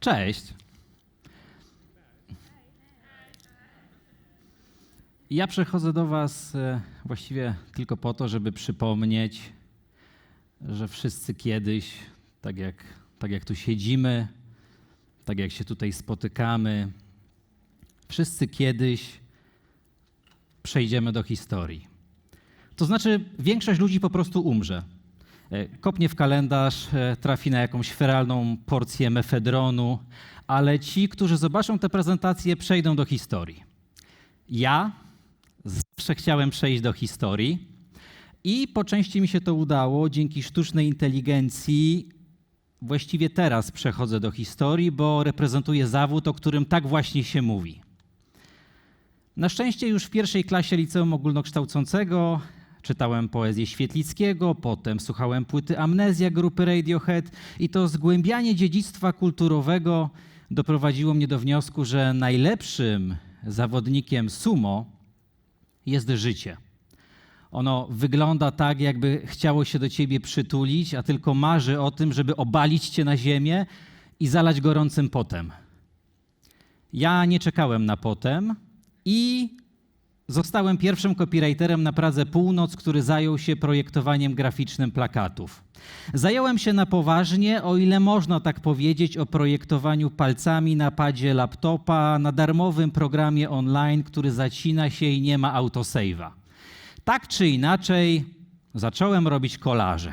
Cześć. Ja przechodzę do Was e, właściwie tylko po to, żeby przypomnieć, że wszyscy kiedyś, tak jak, tak jak tu siedzimy, tak jak się tutaj spotykamy, wszyscy kiedyś przejdziemy do historii. To znaczy, większość ludzi po prostu umrze. E, Kopnie w kalendarz, e, trafi na jakąś feralną porcję mefedronu, ale ci, którzy zobaczą tę prezentację, przejdą do historii. Ja zawsze chciałem przejść do historii i po części mi się to udało dzięki sztucznej inteligencji. Właściwie teraz przechodzę do historii, bo reprezentuję zawód, o którym tak właśnie się mówi. Na szczęście już w pierwszej klasie liceum ogólnokształcącego czytałem poezję Świetlickiego, potem słuchałem płyty Amnezja grupy Radiohead i to zgłębianie dziedzictwa kulturowego doprowadziło mnie do wniosku, że najlepszym zawodnikiem sumo jest życie. Ono wygląda tak, jakby chciało się do ciebie przytulić, a tylko marzy o tym, żeby obalić cię na ziemię i zalać gorącym potem. Ja nie czekałem na potem i zostałem pierwszym copywriterem na Pradze Północ, który zajął się projektowaniem graficznym plakatów. Zająłem się na poważnie, o ile można tak powiedzieć, o projektowaniu palcami na padzie laptopa na darmowym programie online, który zacina się i nie ma autosave'a. Tak czy inaczej, zacząłem robić kolaże.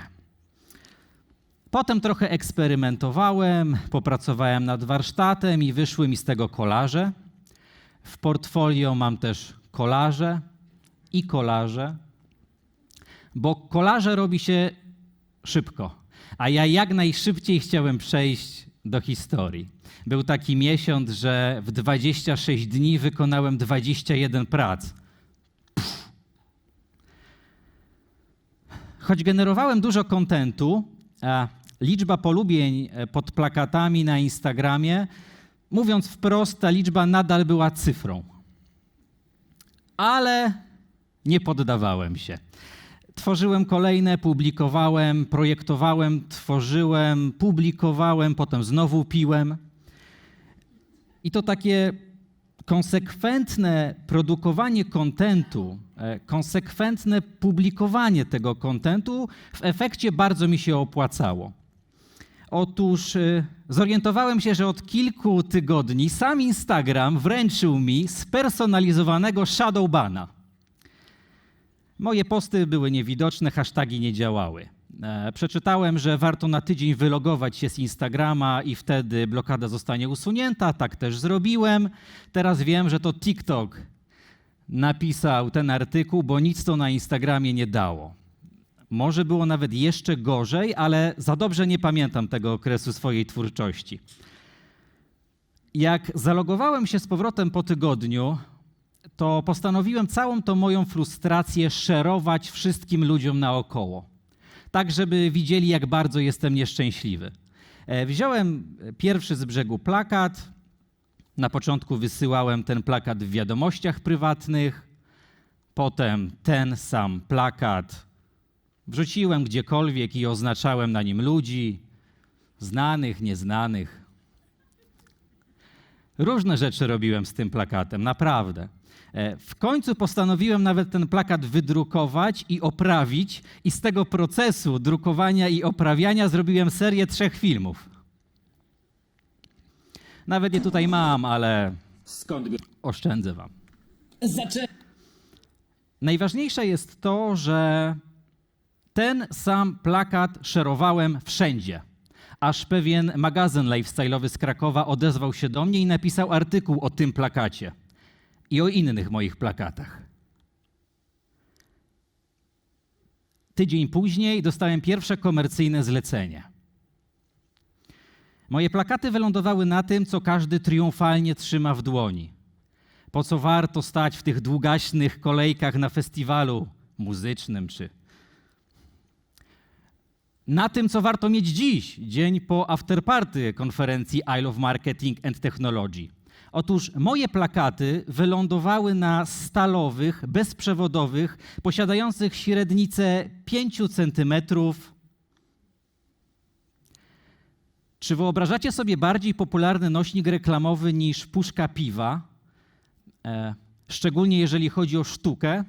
Potem trochę eksperymentowałem, popracowałem nad warsztatem i wyszły mi z tego kolaże. W portfolio mam też kolaże i kolaże, bo kolaże robi się szybko, a ja jak najszybciej chciałem przejść do historii. Był taki miesiąc, że w 26 dni wykonałem 21 prac. Pff. Choć generowałem dużo kontentu, liczba polubień e, pod plakatami na Instagramie, mówiąc wprost, ta liczba nadal była cyfrą. Ale nie poddawałem się. Tworzyłem kolejne, publikowałem, projektowałem, tworzyłem, publikowałem, potem znowu piłem. I to takie konsekwentne produkowanie kontentu, e, konsekwentne publikowanie tego kontentu w efekcie bardzo mi się opłacało. Otóż e, zorientowałem się, że od kilku tygodni sam Instagram wręczył mi spersonalizowanego shadowbana. Moje posty były niewidoczne, hasztagi nie działały. E, Przeczytałem, że warto na tydzień wylogować się z Instagrama i wtedy blokada zostanie usunięta. Tak też zrobiłem. Teraz wiem, że to TikTok napisał ten artykuł, bo nic to na Instagramie nie dało. Może było nawet jeszcze gorzej, ale za dobrze nie pamiętam tego okresu swojej twórczości. Jak zalogowałem się z powrotem po tygodniu, to postanowiłem całą tą moją frustrację szerować wszystkim ludziom naokoło. Tak, żeby widzieli, jak bardzo jestem nieszczęśliwy. E, Wziąłem pierwszy z brzegu plakat. Na początku wysyłałem ten plakat w wiadomościach prywatnych. Potem ten sam plakat wrzuciłem gdziekolwiek i oznaczałem na nim ludzi, znanych, nieznanych. Różne rzeczy robiłem z tym plakatem, naprawdę. E, W końcu postanowiłem nawet ten plakat wydrukować i oprawić, i z tego procesu drukowania i oprawiania zrobiłem serię trzech filmów. Nawet je tutaj mam, ale oszczędzę wam. Najważniejsze jest to, że ten sam plakat szerowałem wszędzie. Aż pewien magazyn lifestyle'owy z Krakowa odezwał się do mnie i napisał artykuł o tym plakacie i o innych moich plakatach. Tydzień później dostałem pierwsze komercyjne zlecenie. Moje plakaty wylądowały na tym, co każdy triumfalnie trzyma w dłoni. Po co warto stać w tych długaśnych kolejkach na festiwalu muzycznym czy na tym, co warto mieć dziś, dzień po afterparty konferencji Isle of Marketing and Technology. Otóż moje plakaty wylądowały na stalowych, bezprzewodowych, posiadających średnicę 5 cm Czy wyobrażacie sobie bardziej popularny nośnik reklamowy niż puszka piwa? E, szczególnie jeżeli chodzi o sztukę,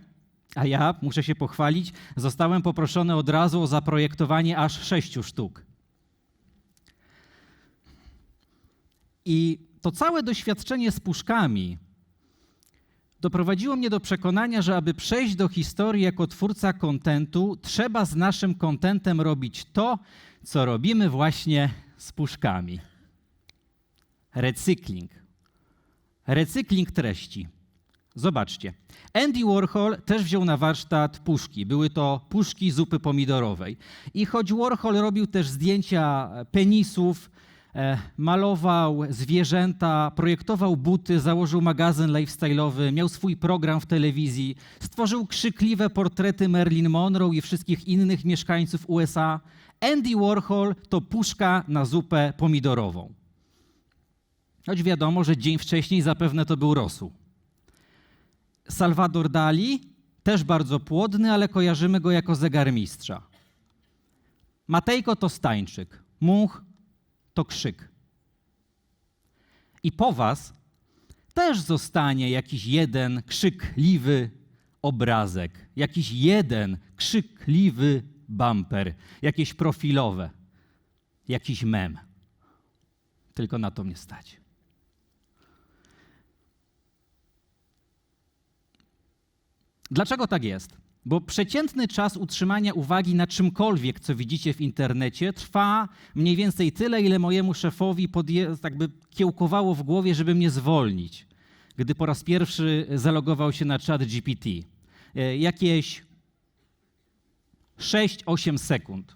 a ja, muszę się pochwalić, zostałem poproszony od razu o zaprojektowanie aż sześciu sztuk. I to całe doświadczenie z puszkami doprowadziło mnie do przekonania, że aby przejść do historii jako twórca kontentu, trzeba z naszym kontentem robić to, co robimy właśnie z puszkami. Recykling. Recykling treści. Zobaczcie. Andy Warhol też wziął na warsztat puszki. Były to puszki zupy pomidorowej. I choć Warhol robił też zdjęcia penisów, e, malował zwierzęta, projektował buty, założył magazyn lifestyle'owy, miał swój program w telewizji, stworzył krzykliwe portrety Marilyn Monroe i wszystkich innych mieszkańców USA, Andy Warhol to puszka na zupę pomidorową. Choć wiadomo, że dzień wcześniej zapewne to był rosół. Salvador Dali, też bardzo płodny, ale kojarzymy go jako zegarmistrza. Matejko to stańczyk, much to krzyk. I po was też zostanie jakiś jeden krzykliwy obrazek, jakiś jeden krzykliwy bumper, jakieś profilowe, jakiś mem. Tylko na to mnie stać. Dlaczego tak jest? Bo przeciętny czas utrzymania uwagi na czymkolwiek, co widzicie w internecie, trwa mniej więcej tyle, ile mojemu szefowi podje, tak by kiełkowało w głowie, żeby mnie zwolnić, gdy po raz pierwszy zalogował się na czat GPT. E, Jakieś 6-8 sekund.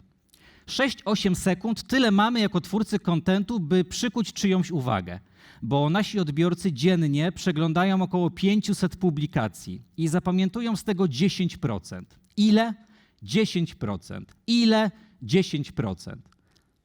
6-8 sekund tyle mamy jako twórcy kontentu, by przykuć czyjąś uwagę, bo nasi odbiorcy dziennie przeglądają około 500 publikacji i zapamiętują z tego 10%. Ile? 10%. Ile? 10%.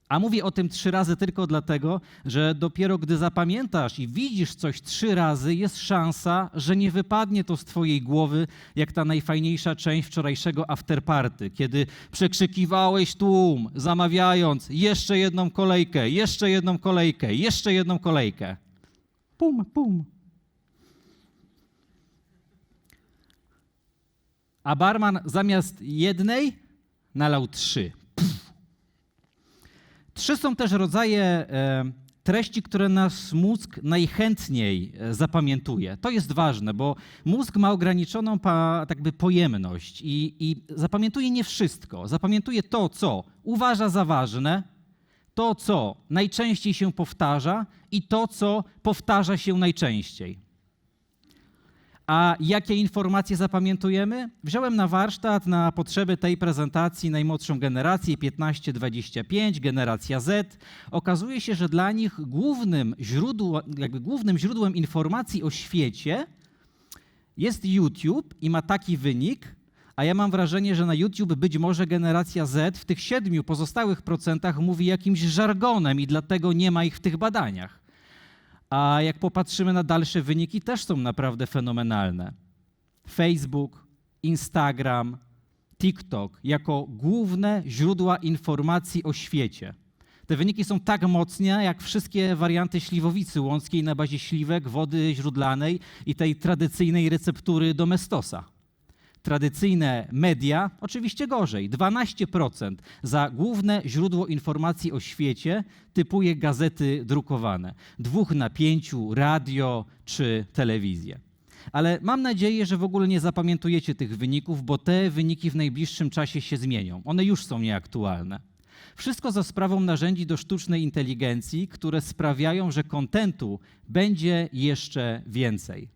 A mówię o tym trzy razy tylko dlatego, że dopiero gdy zapamiętasz i widzisz coś trzy razy, jest szansa, że nie wypadnie to z twojej głowy, jak ta najfajniejsza część wczorajszego afterparty, kiedy przekrzykiwałeś tłum, zamawiając jeszcze jedną kolejkę, jeszcze jedną kolejkę, jeszcze jedną kolejkę. Pum, pum. A barman zamiast jednej nalał trzy. Trzy są też rodzaje e, treści, które nasz mózg najchętniej e, zapamiętuje. To jest ważne, bo mózg ma ograniczoną pa, tak by pojemność i, i zapamiętuje nie wszystko. Zapamiętuje to, co uważa za ważne, to, co najczęściej się powtarza i to, co powtarza się najczęściej. A jakie informacje zapamiętujemy? Wziąłem na warsztat na potrzeby tej prezentacji najmłodszą generację 15-25, generacja Z. Okazuje się, że dla nich głównym, źródło, głównym źródłem informacji o świecie jest YouTube i ma taki wynik, a ja mam wrażenie, że na YouTube być może generacja Z w tych siedmiu pozostałych procentach mówi jakimś żargonem i dlatego nie ma ich w tych badaniach. A jak popatrzymy na dalsze wyniki, też są naprawdę fenomenalne. Facebook, Instagram, TikTok jako główne źródła informacji o świecie. Te wyniki są tak mocne, jak wszystkie warianty śliwowicy łąckiej na bazie śliwek, wody źródlanej i tej tradycyjnej receptury domestosa tradycyjne media, oczywiście gorzej. 12% za główne źródło informacji o świecie typuje gazety drukowane. Dwóch na pięciu radio czy telewizję. Ale mam nadzieję, że w ogóle nie zapamiętujecie tych wyników, bo te wyniki w najbliższym czasie się zmienią. One już są nieaktualne. Wszystko za sprawą narzędzi do sztucznej inteligencji, które sprawiają, że kontentu będzie jeszcze więcej.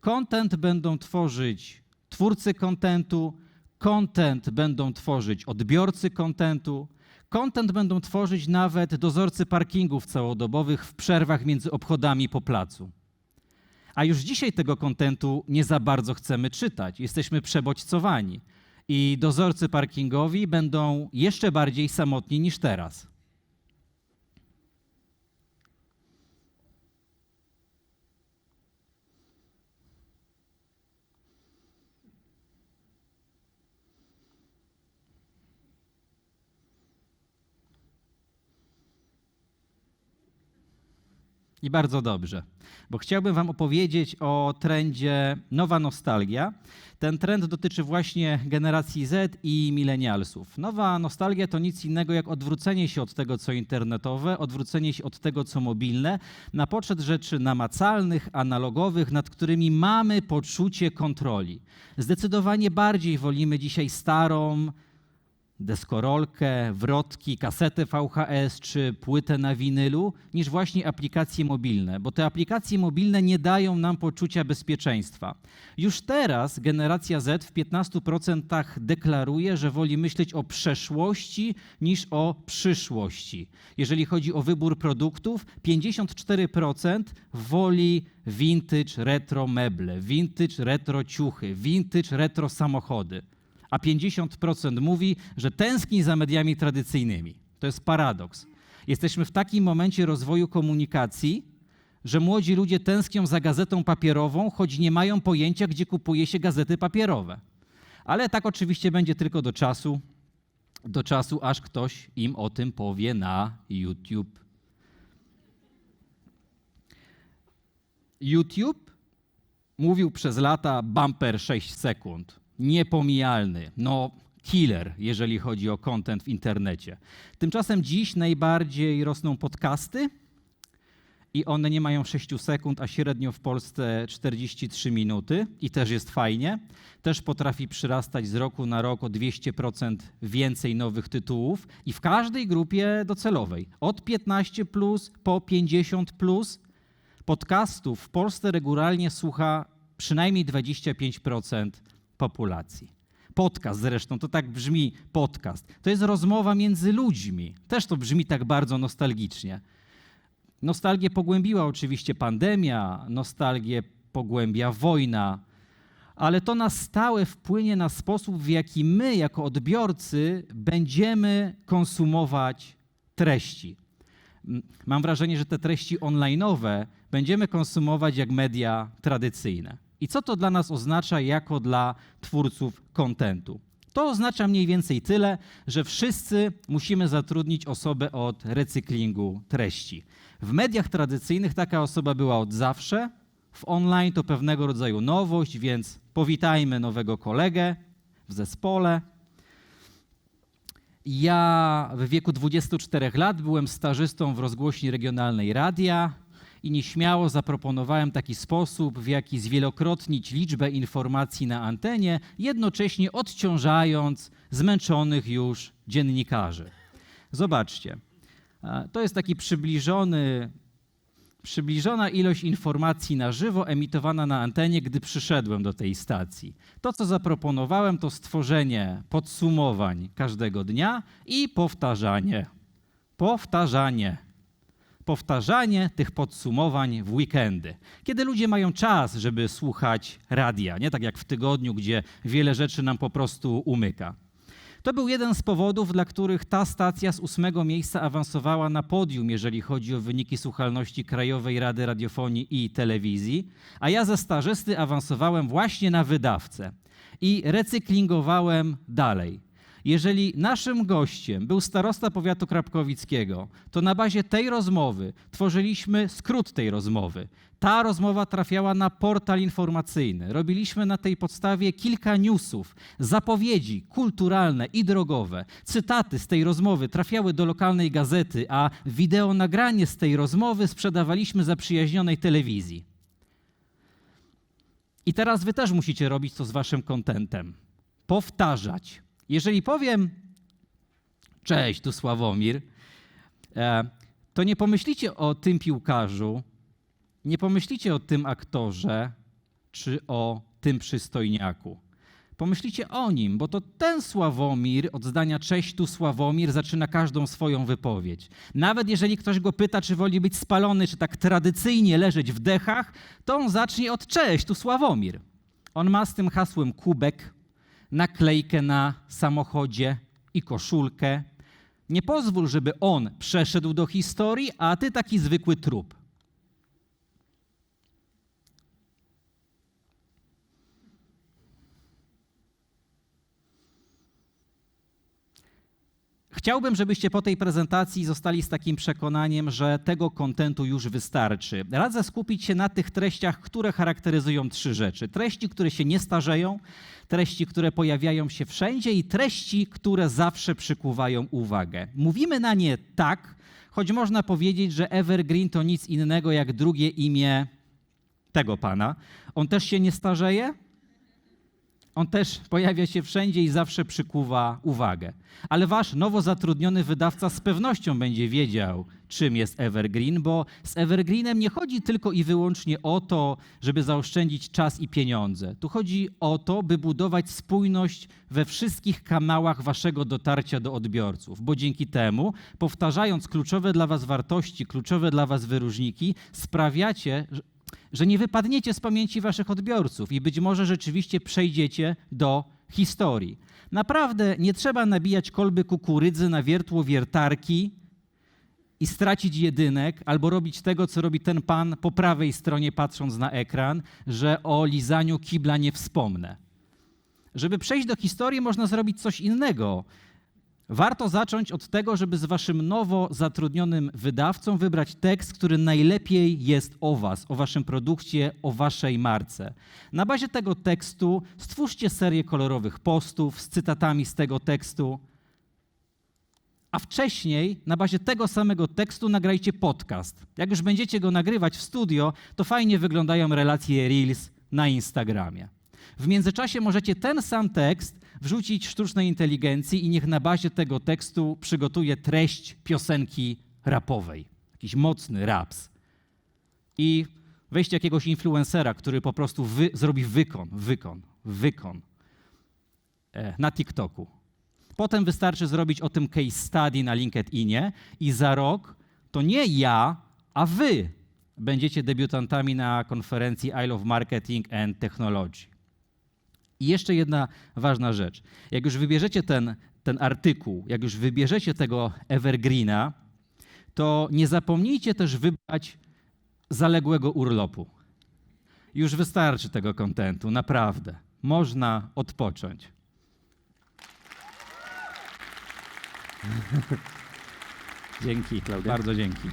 Kontent będą tworzyć twórcy kontentu, content będą tworzyć odbiorcy kontentu, content będą tworzyć nawet dozorcy parkingów całodobowych w przerwach między obchodami po placu. A już dzisiaj tego kontentu nie za bardzo chcemy czytać, jesteśmy przebodźcowani i dozorcy parkingowi będą jeszcze bardziej samotni niż teraz. I bardzo dobrze, bo chciałbym Wam opowiedzieć o trendzie nowa nostalgia. Ten trend dotyczy właśnie generacji Z i milenialsów. Nowa nostalgia to nic innego jak odwrócenie się od tego, co internetowe, odwrócenie się od tego, co mobilne, na poczet rzeczy namacalnych, analogowych, nad którymi mamy poczucie kontroli. Zdecydowanie bardziej wolimy dzisiaj starą, deskorolkę, wrotki, kasetę VHS czy płytę na winylu, niż właśnie aplikacje mobilne, bo te aplikacje mobilne nie dają nam poczucia bezpieczeństwa. Już teraz generacja Z w 15% deklaruje, że woli myśleć o przeszłości niż o przyszłości. Jeżeli chodzi o wybór produktów, 54% woli vintage retro meble, vintage retro ciuchy, vintage retro samochody a 50% mówi, że tęskni za mediami tradycyjnymi. To jest paradoks. Jesteśmy w takim momencie rozwoju komunikacji, że młodzi ludzie tęsknią za gazetą papierową, choć nie mają pojęcia, gdzie kupuje się gazety papierowe. Ale tak oczywiście będzie tylko do czasu, do czasu, aż ktoś im o tym powie na YouTube. YouTube mówił przez lata bumper 6 sekund. Niepomijalny, no killer, jeżeli chodzi o content w internecie. Tymczasem dziś najbardziej rosną podcasty i one nie mają 6 sekund, a średnio w Polsce 43 minuty i też jest fajnie. Też potrafi przyrastać z roku na rok o 200% więcej nowych tytułów i w każdej grupie docelowej. Od 15 plus po 50 plus podcastów w Polsce regularnie słucha przynajmniej 25% populacji. Podcast zresztą, to tak brzmi podcast. To jest rozmowa między ludźmi. Też to brzmi tak bardzo nostalgicznie. Nostalgię pogłębiła oczywiście pandemia, nostalgię pogłębia wojna, ale to na stałe wpłynie na sposób, w jaki my, jako odbiorcy, będziemy konsumować treści. Mam wrażenie, że te treści online'owe będziemy konsumować jak media tradycyjne. I co to dla nas oznacza jako dla twórców kontentu? To oznacza mniej więcej tyle, że wszyscy musimy zatrudnić osobę od recyklingu treści. W mediach tradycyjnych taka osoba była od zawsze, w online to pewnego rodzaju nowość, więc powitajmy nowego kolegę w zespole. Ja w wieku 24 lat byłem stażystą w rozgłośni regionalnej radia i nieśmiało zaproponowałem taki sposób, w jaki zwielokrotnić liczbę informacji na antenie, jednocześnie odciążając zmęczonych już dziennikarzy. Zobaczcie, to jest taki przybliżony, przybliżona ilość informacji na żywo emitowana na antenie, gdy przyszedłem do tej stacji. To, co zaproponowałem, to stworzenie podsumowań każdego dnia i powtarzanie. Powtarzanie powtarzanie tych podsumowań w weekendy, kiedy ludzie mają czas, żeby słuchać radia, nie tak jak w tygodniu, gdzie wiele rzeczy nam po prostu umyka. To był jeden z powodów, dla których ta stacja z ósmego miejsca awansowała na podium, jeżeli chodzi o wyniki słuchalności Krajowej Rady Radiofonii i Telewizji, a ja ze stażysty awansowałem właśnie na wydawcę i recyklingowałem dalej. Jeżeli naszym gościem był starosta powiatu krapkowickiego, to na bazie tej rozmowy tworzyliśmy skrót tej rozmowy. Ta rozmowa trafiała na portal informacyjny. Robiliśmy na tej podstawie kilka newsów, zapowiedzi kulturalne i drogowe. Cytaty z tej rozmowy trafiały do lokalnej gazety, a wideo nagranie z tej rozmowy sprzedawaliśmy zaprzyjaźnionej telewizji. I teraz wy też musicie robić to z waszym kontentem. Powtarzać. Jeżeli powiem, cześć, tu Sławomir, e, to nie pomyślicie o tym piłkarzu, nie pomyślicie o tym aktorze czy o tym przystojniaku. Pomyślicie o nim, bo to ten Sławomir od zdania cześć tu Sławomir zaczyna każdą swoją wypowiedź. Nawet jeżeli ktoś go pyta, czy woli być spalony, czy tak tradycyjnie leżeć w dechach, to on zacznie od cześć tu Sławomir. On ma z tym hasłem kubek, naklejkę na samochodzie i koszulkę. Nie pozwól, żeby on przeszedł do historii, a ty taki zwykły trup. Chciałbym, żebyście po tej prezentacji zostali z takim przekonaniem, że tego kontentu już wystarczy. Radzę skupić się na tych treściach, które charakteryzują trzy rzeczy: treści, które się nie starzeją, treści, które pojawiają się wszędzie i treści, które zawsze przykuwają uwagę. Mówimy na nie tak, choć można powiedzieć, że Evergreen to nic innego jak drugie imię tego pana. On też się nie starzeje, on też pojawia się wszędzie i zawsze przykuwa uwagę. Ale wasz nowo zatrudniony wydawca z pewnością będzie wiedział, czym jest Evergreen, bo z Evergreenem nie chodzi tylko i wyłącznie o to, żeby zaoszczędzić czas i pieniądze. Tu chodzi o to, by budować spójność we wszystkich kanałach waszego dotarcia do odbiorców, bo dzięki temu, powtarzając kluczowe dla was wartości, kluczowe dla was wyróżniki, sprawiacie, że- nie wypadniecie z pamięci waszych odbiorców i być może rzeczywiście przejdziecie do historii. Naprawdę nie trzeba nabijać kolby kukurydzy na wiertło wiertarki i stracić jedynek, albo robić tego, co robi ten pan po prawej stronie, patrząc na ekran, że o lizaniu kibla nie wspomnę. Żeby przejść do historii, można zrobić coś innego. Warto zacząć od tego, żeby z waszym nowo zatrudnionym wydawcą wybrać tekst, który najlepiej jest o was, o waszym produkcie, o waszej marce. Na bazie tego tekstu stwórzcie serię kolorowych postów z cytatami z tego tekstu, a wcześniej na bazie tego samego tekstu nagrajcie podcast. Jak już będziecie go nagrywać w studio, to fajnie wyglądają relacje Reels na Instagramie. W międzyczasie możecie ten sam tekst wrzucić sztucznej inteligencji i niech na bazie tego tekstu przygotuje treść piosenki rapowej. Jakiś mocny raps. I weźcie jakiegoś influencera, który po prostu wy, zrobi wykon, wykon, wykon e, na TikToku. Potem wystarczy zrobić o tym case study na LinkedInie i za rok to nie ja, a wy będziecie debiutantami na konferencji I Love Marketing and Technology. I jeszcze jedna ważna rzecz. Jak już wybierzecie ten, ten artykuł, jak już wybierzecie tego evergreena, to nie zapomnijcie też wybrać zaległego urlopu. Już wystarczy tego kontentu, naprawdę. Można odpocząć. Dzięki, Bardzo dzięki.